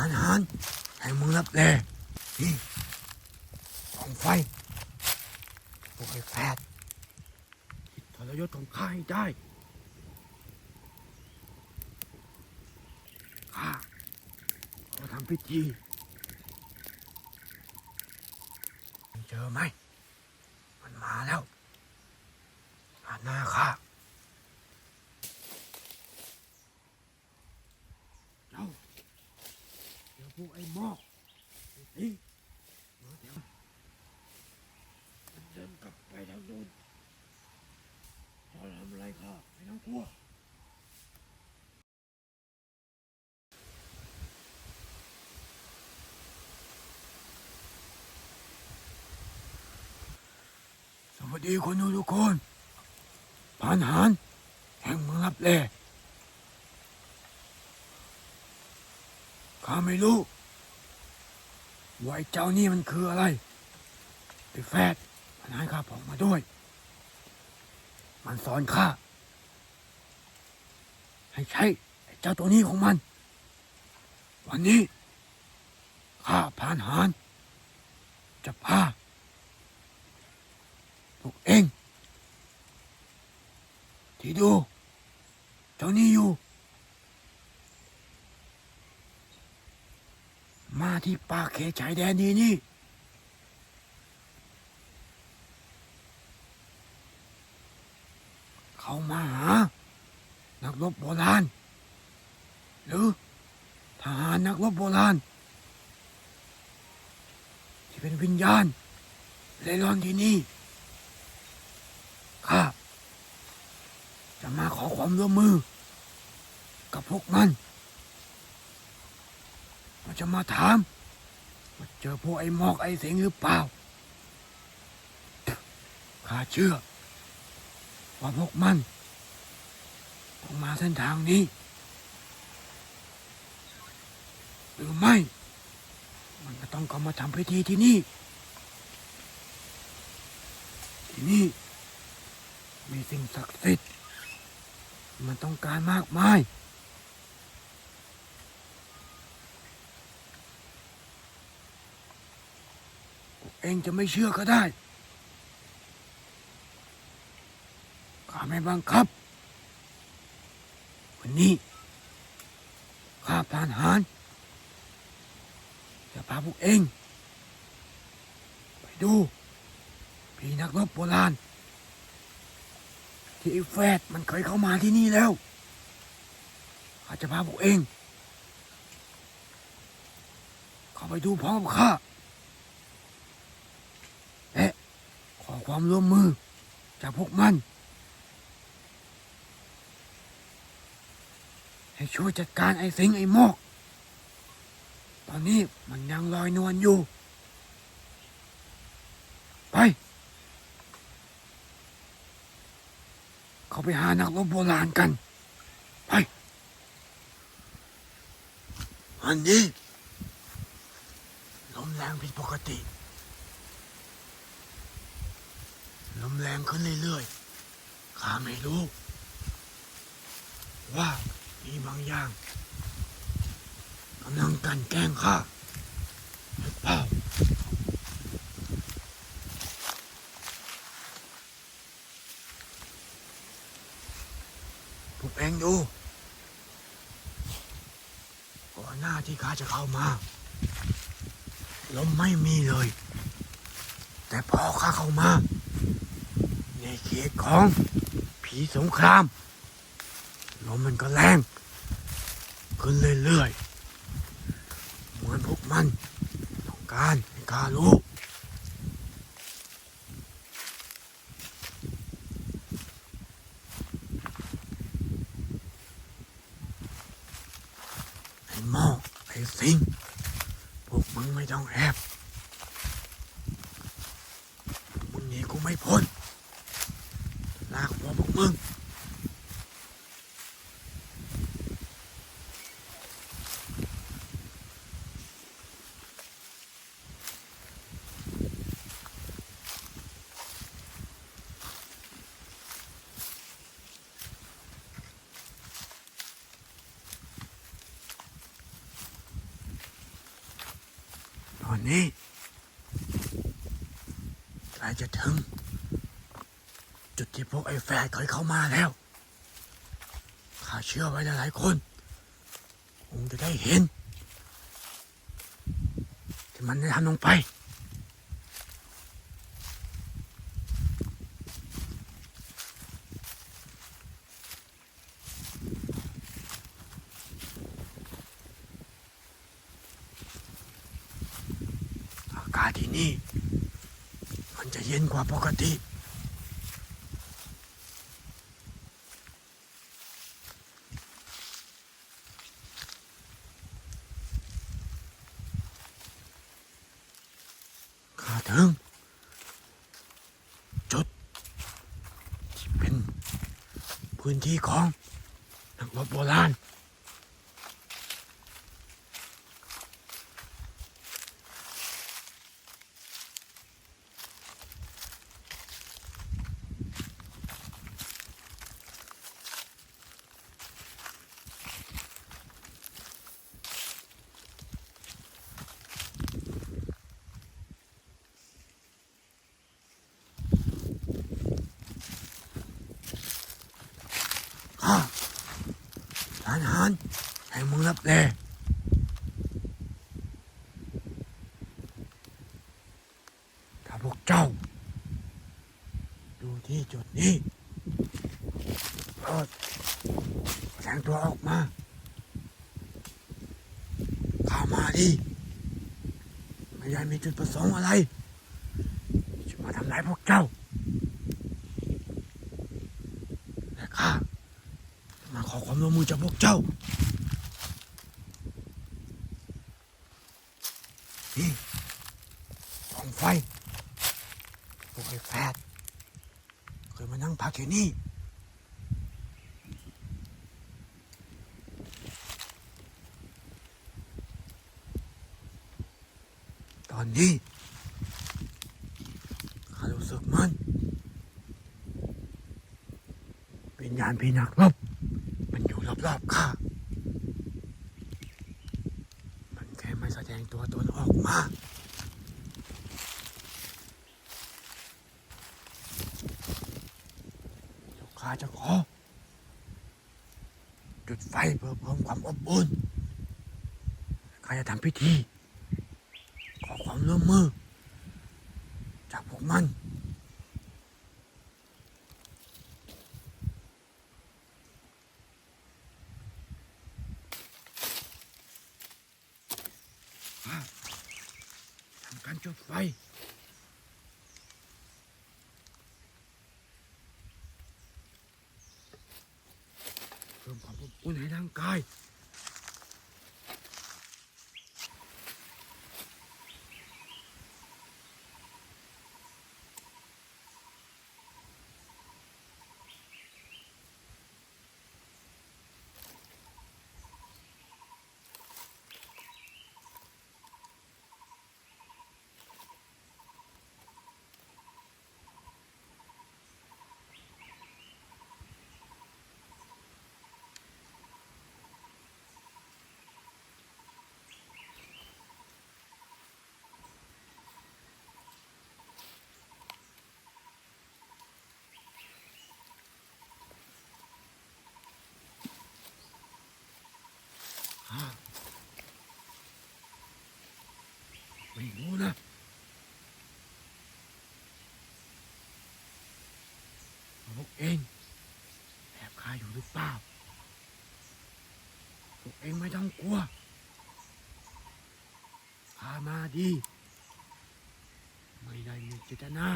านหารให้มึงรับแลนี่ของไฟพวกไอ้แฟดคิดทรยศของข้าให้ได้ข้าขอทำพิธีเจอไหม มันมาแล้วผ่านหน้าข้าเจ้าเดี๋ยวพวกไอ้หมอกไอ้สิงมาเดี๋ยวมันเดินกลับไปทางนู้นพอทำอะไรข้าไม่ต้องกลัว สวัสดีคนดูทุกคนผ่านหารแห่งเมืองรับแลข้าไม่รู้ว่าไอ้เจ้านี่มันคืออะไรไอ้แฟดมันให้ข้าบอกมาด้วย มันสอนข้า ให้ใช้เจ้าตัวนี้ของมัน วันนี้ข้าผ่านหารจะพาพวกเอง ที่ดูเจ้านี่อยู่ มาที่ป่าเขตชายแดนนี้นี่ เขามาหา นักรบโบราณ หรือท หารนักรบโบราณ ที่เป็นวิญญาณเล่ร่อนที่นี่ข้าจะมาขอความร่วมมือ กับพวกมันเราจะมาถามว่าเจอพวกไอ้หมอกไอ้สิงหรือเปล่าข้าเชื่อ ว่าพวกมันต้องมาเส้นทางนี้ หรือไม่ มันก็ต้องเข้ามาทำพิธีที่นี่ ที่นี่ มีสิ่งศักดิ์สิทธิ์มันต้องการมากมายเองจะไม่เชื่อก็ได้ ข้าไม่บังคับ วันนี้ ข้าพลานหาร พาพวกเอง ไปดูผีนักรบโบราณ ที่ไอ้แฟดมันเคยเข้ามาที่นี่แล้วข้าจะพาพวกเอง เข้าไปดูพร้อมข้าและขอความร่วมมือจากพวกมัน ให้ช่วยจัดการไอ้สิงไอ้หมอก ตอนนี้มันยังลอยนวลอยู่ ไป เขาไปหานักรบโบราณกัน ไป อันนี้ลมแรงผิดปกติ ลมแรงขึ้นเรื่อยๆข้าไม่รู้ ว่ามีบางอย่างำลังกันแกล้งข้าหรือเปล่าพวกเองดูก่อนหน้าที่ข้าจะเข้ามาลมไม่มีเลย แต่พอข้าเข้ามา ในเขตของผีสงครามลมมันก็แรง ขึ้นเรื่อยๆ ลูกมัน ต้องการให้การู้ไนี้ใกล้จะถึง จุดที่พวกไอ้แฝดถอยเข้ามาแล้วข้าเชื่อไว้หลายๆคน คงจะได้เห็น ที่มันได้ทำลงไป อากาศ ที่นี่ มันจะเย็นกว่าปกติ ข้าถึง จุด ที่เป็นพื้นที่ของนักรบโบราณ ข้าทหาร ครับแลถ้าพวกเจ้า ดูที่จุดนี้โปรดแสงตัวออกมา เข้ามาดิไม่ได้มีจุดประสงค์อะไรจะมาทำร้ายพวกเจ้าแต่ข้ามาขอความร่วมมือจากพวกเจ้า นี่กองไฟ พวกไอ้แฟดเคยมา นี่ ตอนนี้ข้ารู้สึกมันวิญญาณพี่นักรบมันอยู่รอบๆข้า มันแค่ไม่แสดงตัวตนออกมาเดี๋ยวข้าจะขอ จุดไฟ เพื่อเพิ่มความอบอุ่นข้าจะทำพิธี ขอความร่วมมือ จากพวกมัน ทำการจุดไฟ เพิ่มความ อบอุ่นให้ร่างกาย เองแอบข้าอยู่หรือเปล่าพวกเองไม่ต้องกลัวข้ามาดี ไม่ได้มีเจตนา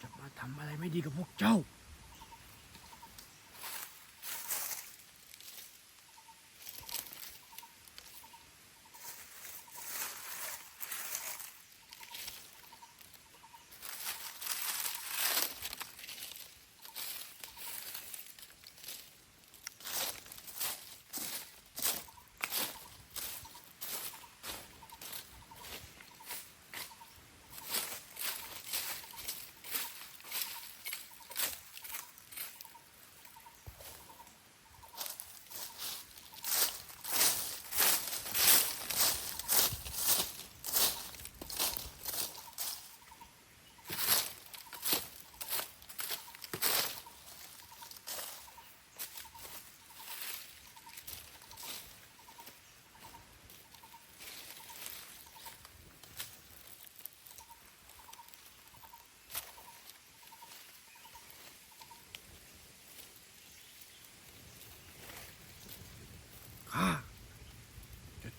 จะมาทำอะไรไม่ดีกับพวกเจ้า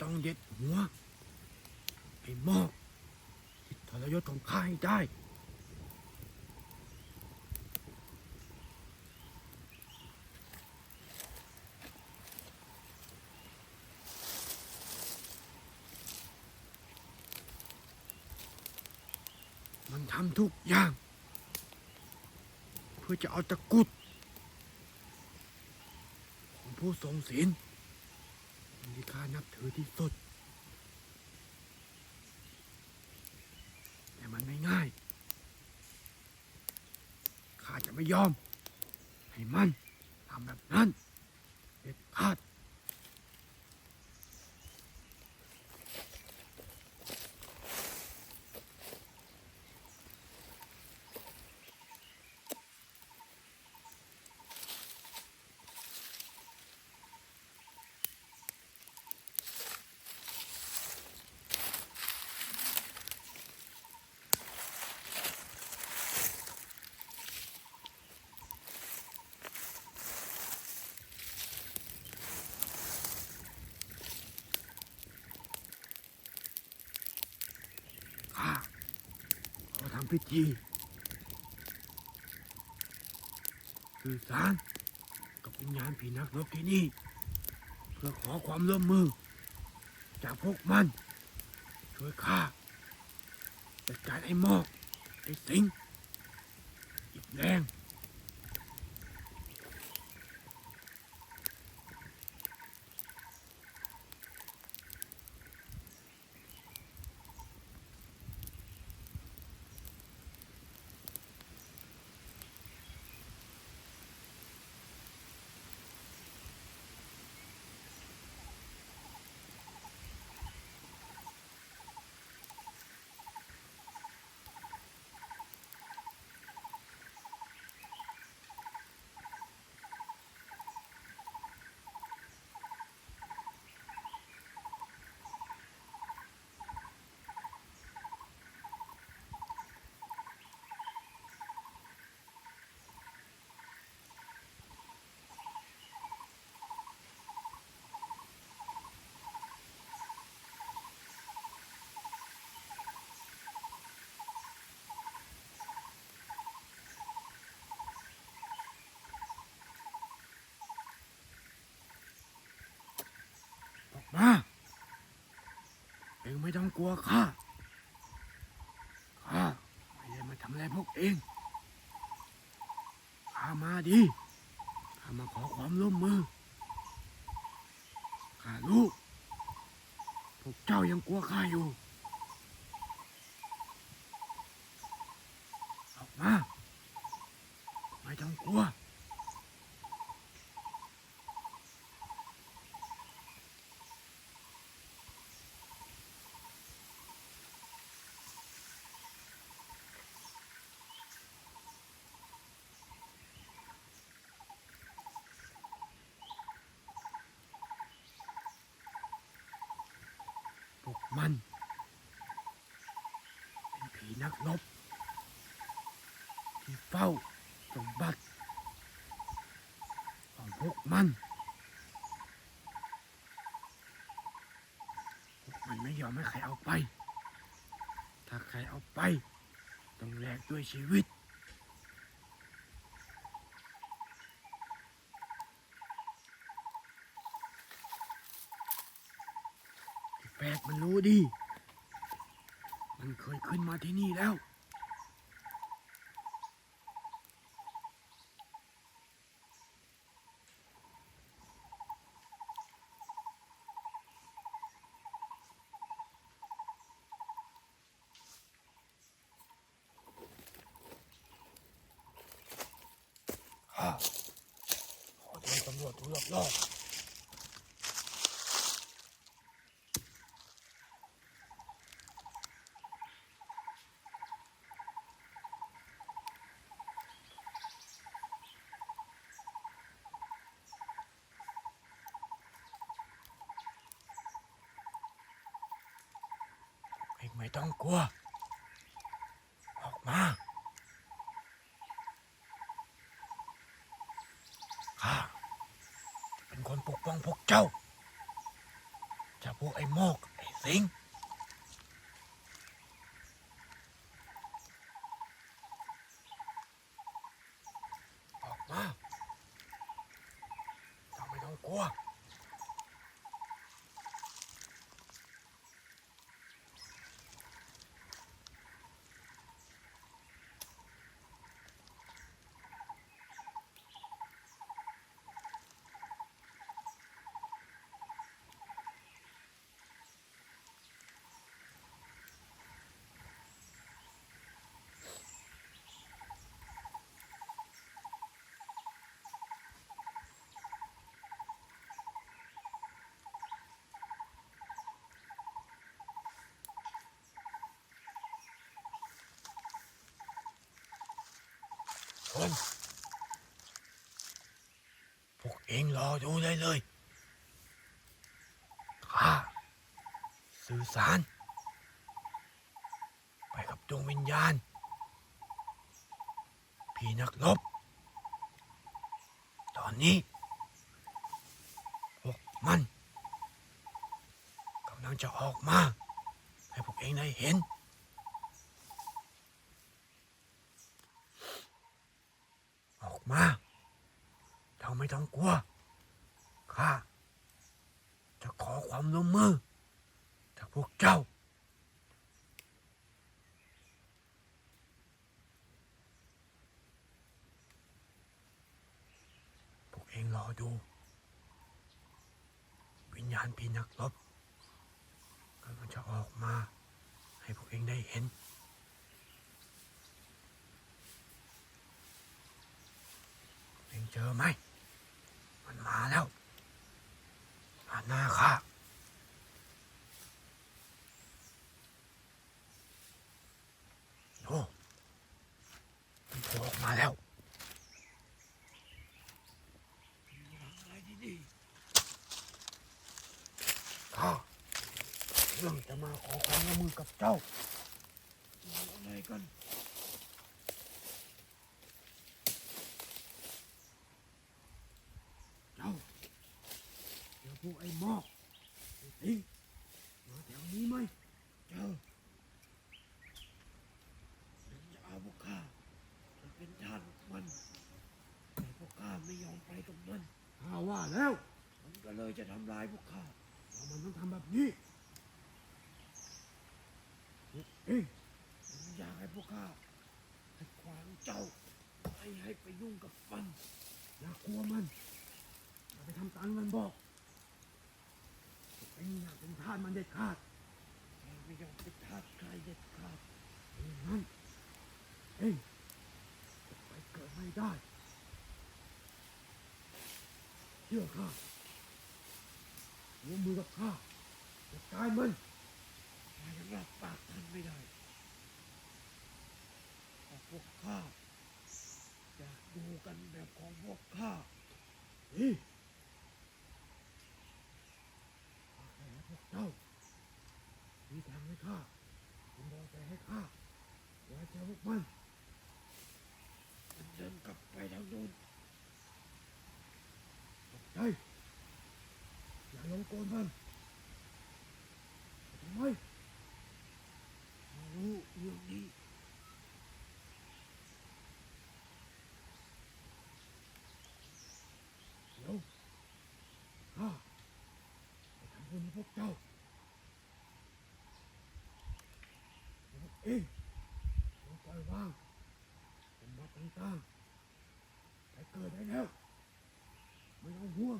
ต้องเด็ดหัวไอ้หมอกที่ทรยศของข้าให้ได้มันทำทุกอย่าง เพื่อจะเอาตะกุดของผู้ทรงศีล ที่ข้านับถือที่สุด แต่มันไม่ง่าย ข้าจะไม่ยอม ให้มันทำแบบนั้นเด็ดขาด ข้าขอทำ พิธีสื่อสารกับวิญญาณผีนักรบที่นี่ เพื่อขอความร่วมมือ จากพวกมัน ช่วยข้าจัดการไอ้หมอกไอ้สิงอีกแรง มา เองไม่ต้องกลัวข้า ข้าไม่ได้มาทำอะไรพวกเอง ข้ามาดี ข้ามาขอความร่วมมือ ข้ารู้พวกเจ้ายังกลัวข้าอยู่ ออกมา ไม่ต้องกลัว พวก มัน เป็นผีนักรบที่เฝ้าสมบัติของพวกมัน พวกมันไม่ยอมให้ใครเอาไป ถ้าใครเอาไป ต้องแลกด้วยชีวิต ไอ้แปลกมันรู้ดี มันเคยขึ้นมา ที่นี่แล้วข้าขอเดินตำรวจดูรอบๆ ไม่ต้องกลัว ออกมาข้าจะเป็นคนปกป้องพวกเจ้าจจะพวกไอ้โมก ไอ้สิง ออกมาเจ้าไม่ต้องกลัว ค น พวกเองรอดูได้เลย ข้า สื่อสาร ไปกับดวงวิญญาณ พี่นักรบตอนนี้พวกมันกำลังจะออกมา ให้พวกเองได้เห็น ออก มา เจ้าไม่ต้องกลัว ข้า จะขอความร่วมมือ จากพวกเจ้า พวกเองรอดู วิญญาณพี่นักรบกำลังจะออกมา ให้พวกเองได้เห็น เองเจอไหม มันมาแล้วผ่านหน้าข้าโอ้มันโผล่ออกมาแล้วอะไรดีๆข้าเรื่องจะมาขอความร่วมมือกับเจ้าอะไรกัน เจ้าเดี๋ยวพวกไอ้ หมอกไอ้สิงมาแถวนี้ไหมเจ้าถึงจะเอาพวกข้าจะเป็นทาสของมัน แต่พวกข้าไม่ยอมไปกับมันข้าว่าแล้ว มันก็เลยจะทำลายพวกข้าเพราะมันต้องทำแบบนี้เอ้ยมันอยากให้พวกข้าให้ขวางเจ้าไม่ให้ไปยุ่งกับมันอย่ากลัวมันอย่าไปทำตามมันบอก เองอยากเป็นทาสมันเด็ดขาดไม่ยอมเป็นทาสใครเด็ดขาดเองนั้นเองจะไปเกิดไม่ได้เชื่อข้าร่วมมือกับข้าจัดการมันข้ายังรับปากท่านไม่ได้เพราะพวกข้าอยากดูกันแบบของพวกข้านี่ข้าให้พวก เจ้ามีทางให้ข้าคุณบอกใจให้ข้าว้ใจะพวกมันมันเดินกลับไปทางนู้นตกใจอย่าลงโกนมันทำไมรู้เรื่องนี้เดี๋ยวข้าไปทำบุญให้พวกเจ้าเดี๋ยวพวกเองลงปล่อยวาง สมบัติต่างๆไปเกิดได้แล้ว ไม่ต้องห่วง